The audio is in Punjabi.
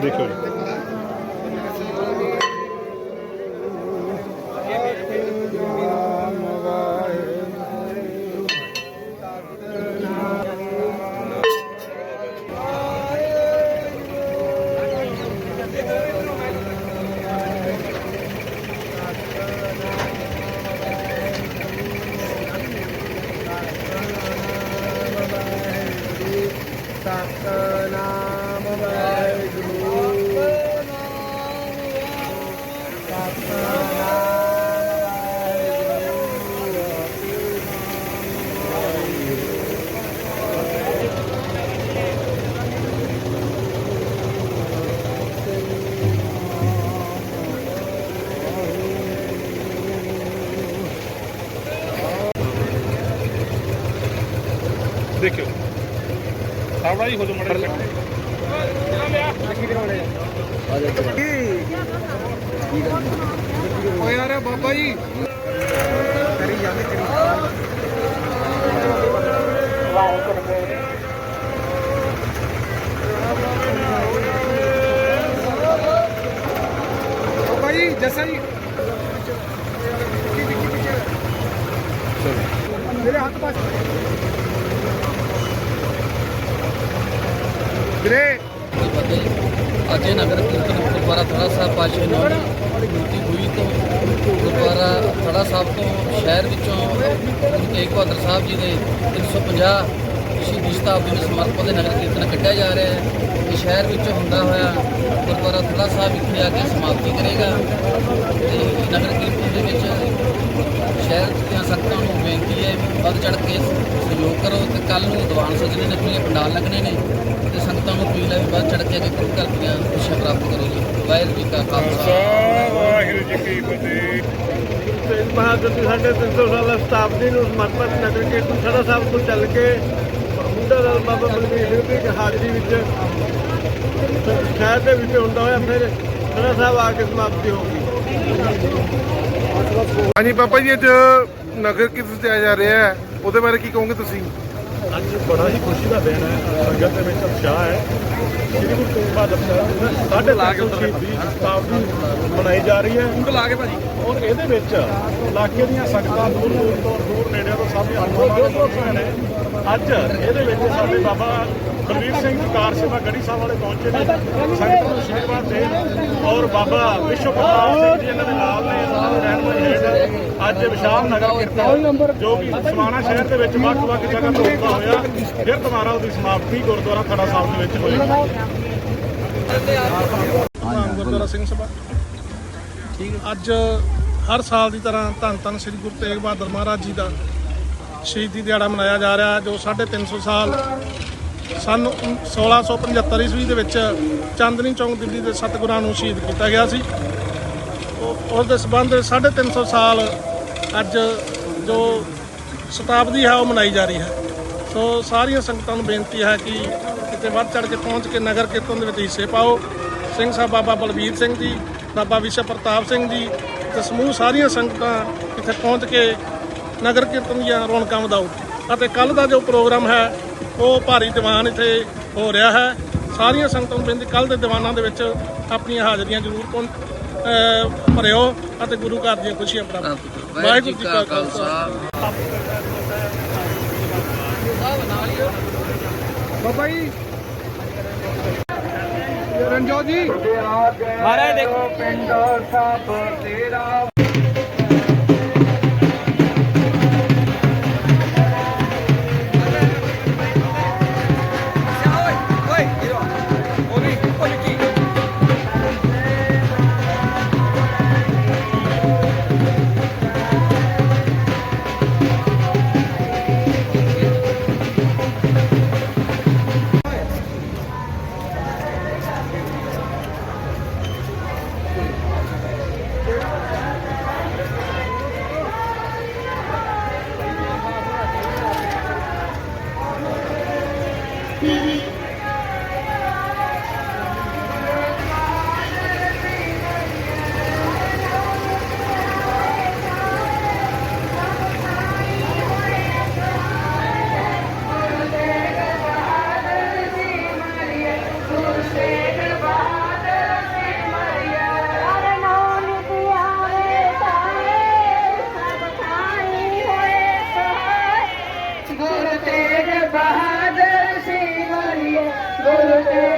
ਦੇਖੋ ਜੀ ਸਤਨਾਮ ਦੇਖਿਓ ਸਾਵੜਾ ਹੀ ਹੋ ਜਾ ਮੜਾ ਓ ਯਾਰ ਬਾਬਾ ਜੀ ਕਰੀ ਜਾਂਦੇ ਕਰੀ ਬਾਬਾ ਜੀ ਜੱਸਾ ਜੀ ਮੇਰੇ ਹੱਥ ਪਾਸ ਵੀਰੇ। ਫਤਿਹ ਅੱਜ ਇਹ ਨਗਰ ਕੀਰਤਨ ਗੁਰਦੁਆਰਾ ਥੜਾ ਸਾਹਿਬ ਪਾਸ਼ੇ ਨੂੰ ਮੂਰਤੀ ਹੋਈ ਤੋਂ ਗੁਰਦੁਆਰਾ ਥੜਾ ਸਾਹਿਬ ਤੋਂ ਸ਼ਹਿਰ ਵਿੱਚੋਂ ਗੁਰੂ ਤੇਗ ਬਹਾਦਰ ਸਾਹਿਬ ਜੀ ਦੇ 350 ਸ਼ਹੀਦੀ ਸ਼ਤਾਬਦੀ ਨੂੰ ਸਮਰਪਿਤ ਇਹ ਨਗਰ ਕੀਰਤਨ ਕੱਢਿਆ ਜਾ ਰਿਹਾ ਹੈ। ਇਹ ਸ਼ਹਿਰ ਵਿੱਚੋਂ ਹੁੰਦਾ ਹੋਇਆ ਗੁਰਦੁਆਰਾ ਥੜਾ ਸਾਹਿਬ ਇੱਥੇ ਆ ਕੇ ਸਮਾਪਤੀ ਕਰੇਗਾ। ਤੇ ਨਗਰ ਕੀਰਤਨ ਦੇ ਵਿੱਚ ਸ਼ਹਿਰ ਦੀਆਂ ਸੰਗਤਾਂ ਨੂੰ ਬੇਨਤੀ ਹੈ ਵੀ ਵੱਧ ਚੜ ਕੇ ਸਹਿਯੋਗ ਕਰੋ ਤੇ ਕੱਲ ਨੂੰ ਦੀਵਾਨ ਸਜਣੇ ਨੇ ਖੁੱਲੇ ਪੰਡਾਲ ਲੱਗਣੇ ਨੇ ਤੇ ਸੰਗਤਾਂ ਨੂੰ ਅਪੀਲ ਹੈ ਵੀ ਵੱਧ ਚੜ ਕੇ ਗੁਰੂ ਦੀਆਂ ਖੁਸ਼ੀਆਂ ਪ੍ਰਾਪਤ ਕਰੋ ਜੀ। ਵਾਹਿਗੁਰੂ ਜੀ ਕਾ ਖਾਲਸਾ। ਵਾਹਿਗੁਰੂ ਜੀ ਕੀ ਫਤਿਹ। ਤੇਗ ਬਹਾਦਰ ਦੀ ਸਾਡੇ 300 ਸਾਲਾ ਸ਼ਤਾਬਦੀ ਨੂੰ ਸਮਰਪਿਤ ਨਗਰ ਕੀਰਤਨ ਸੜਾ ਸਾਹਿਬ ਤੋਂ ਚੱਲ ਕੇ ਬੁੱਢਾ ਦਲ ਬਾਬਾ ਬਲਵੀਰ ਸਿੰਘ ਦੀ ਹਾਜ਼ਰੀ ਵਿੱਚ ਸ਼ਹਿਰ ਦੇ ਵਿੱਚ ਹੁੰਦਾ ਹੋਇਆ ਫਿਰ ਸੜਾ ਸਾਹਿਬ ਆ ਕੇ ਸਮਾਪਤੀ ਹੋ ਗਈ। ਹਾਂਜੀ ਪਾਪਾ ਜੀ ਅੱਜ ਨਗਰ ਕੀਰਤਨ ਤੇ ਆਇਆ ਜਾ ਰਿਹਾ ਹੈ। ਉਹਦੇ ਬਾਰੇ ਕੀ ਕਹੋਗੇ ਤੁਸੀਂ? ਅੱਜ ਬੜਾ ਹੀ ਖੁਸ਼ੀ ਦਾ ਦਿਨ ਹੈ। ਸੰਗਤ ਦੇ ਵਿੱਚ ਉਤਸ਼ਾਹ ਹੈ। ਸ੍ਰੀ ਗੁਰੂ ਤੇਗ ਬਹਾਦਰ ਸਾਹਿਬ ਦੀ ਸਾਢੇ ਲਾ ਕੇ ਸ਼ਹੀਦੀ ਸ਼ਤਾਬਦੀ ਮਨਾਈ ਜਾ ਰਹੀ ਹੈ। ਉਂਗਲ ਲਾ ਕੇ ਭਾਜੀ। ਔਰ ਇਹਦੇ ਵਿੱਚ ਇਲਾਕੇ ਦੀਆਂ ਸੰਗਤਾਂ ਦੂਰ ਦੂਰ ਤੋਂ ਦੂਰ ਨੇੜੇ ਤੋਂ ਸਭ ਪਹੁੰਚੇ ਨੇ। ਅੱਜ ਇਹਦੇ ਵਿੱਚ ਸਾਡੇ ਬਾਬਾ ਬਲਵੀਰ ਸਿੰਘ ਜੀ ਕਾਰ ਸੇਵਾ ਗੜੀ ਸਾਹਿਬ ਵਾਲੇ ਪਹੁੰਚੇ ਨੇ। ਸੰਗਤ ਨੂੰ ਆਸ਼ੀਰਵਾਦ ਦੇਣ ਔਰ ਬਾਬਾ ਵਿਸ਼ਵ ਪ੍ਰਤਾਪ ਸਿੰਘ ਜੀ ਇਹਨਾਂ ਦੇ ਨਾਲ ਨੇ, ਇਹਨਾਂ ਦੇ ਰਹਿਨਮਾਈ ਹੇਠ ਅੱਜ ਵਿਸ਼ਾਲ ਨਗਰ ਕੀਰਤਨ, ਜੋ ਕਿ ਸਮਾਣਾ ਸ਼ਹਿਰ ਦੇ ਵਿੱਚ ਵੱਖ-ਵੱਖ ਜਗ੍ਹਾ ਤੋਂ ਹੁੰਦਾ ਹੋਇਆ। ਫਿਰ ਦੁਬਾਰਾ ਉਹਦੀ ਸਮਾਪਤੀ ਗੁਰਦੁਆਰਾ ਖੜਾ ਸਾਹਿਬ ਦੇ ਵਿੱਚ ਹੋਏਗੀ। ਗੁਰਦੁਆਰਾ ਸਿੰਘ ਸਭਾ। ਅੱਜ ਹਰ ਸਾਲ ਦੀ ਤਰ੍ਹਾਂ ਧੰਨ ਧੰਨ ਸ੍ਰੀ ਗੁਰੂ ਤੇਗ ਬਹਾਦਰ ਮਹਾਰਾਜ ਜੀ ਦਾ ਸ਼ਹੀਦੀ ਦਿਹਾੜਾ ਮਨਾਇਆ ਜਾ ਰਿਹਾ ਹੈ ਜੋ 350 ਸਾਲ ਸਨ 1675 ਈਸਵੀ ਦੇ ਵਿੱਚ ਚਾਂਦਨੀ ਚੌਂਕ ਦਿੱਲੀ ਦੇ ਸਤਿਗੁਰਾਂ ਨੂੰ ਸ਼ਹੀਦ ਕੀਤਾ ਗਿਆ ਸੀ। ਉਹ- ਉਸ ਦੇ ਸਬੰਧ 350 ਸਾਲ ਅੱਜ ਜੋ ਸ਼ਤਾਬਦੀ ਹੈ, ਉਹ ਮਨਾਈ ਜਾ ਰਹੀ ਹੈ। ਸੋ ਸਾਰੀਆਂ ਸੰਗਤਾਂ ਨੂੰ ਬੇਨਤੀ ਹੈ ਕਿ ਕਿਤੇ ਵੱਧ ਚੜ ਕੇ ਪਹੁੰਚ ਕੇ ਨਗਰ ਕੀਰਤਨ ਦੇ ਵਿੱਚ ਹਿੱਸੇ ਪਾਓ। ਸਿੰਘ ਸਾਹਿਬ ਬਾਬਾ ਬਲਬੀਰ ਸਿੰਘ ਜੀ, ਬਾਬਾ ਵਿਸ਼ਵ ਪ੍ਰਤਾਪ ਸਿੰਘ ਜੀ ਤੇ ਸਮੂਹ ਸਾਰੀਆਂ ਸੰਗਤਾਂ ਇੱਥੇ ਪਹੁੰਚ ਕੇ ਨਗਰ ਕੀਰਤਨ ਦੀਆਂ ਰੌਣਕਾਂ ਵਧਾਓ। ਅਤੇ ਕੱਲ ਦਾ ਜੋ ਪ੍ਰੋਗਰਾਮ ਹੈ ਉਹ ਭਾਰੀ ਦੀਵਾਨ ਇੱਥੇ ਹੋ ਰਿਹਾ ਹੈ। ਸਾਰੀਆਂ ਸੰਗਤਾਂ ਨੂੰ ਬੇਨਤੀ ਕੱਲ ਦੇ ਦੀਵਾਨਾਂ ਦੇ ਵਿੱਚ ਆਪਣੀਆਂ ਹਾਜ਼ਰੀਆਂ ਜ਼ਰੂਰ ਭਰਿਓ ਅਤੇ ਗੁਰੂ ਘਰ ਦੀਆਂ ਖੁਸ਼ੀਆਂ ਪ੍ਰਾਪਤ ਕਰੋ ਵਾਹਿਗੁਰੂ ਜੀ ਕਾ ਖਾਲਸਾ। ਬਾਬਾ ਜੀ। ਰਣਜੋਤ ਜੀ। ਮਹਾਰਾਜ ਦੇਖੋ। ਪਿੰਡ ਸਭ ਤੇਰਾ ਗੁਰੂ ਤੇਗ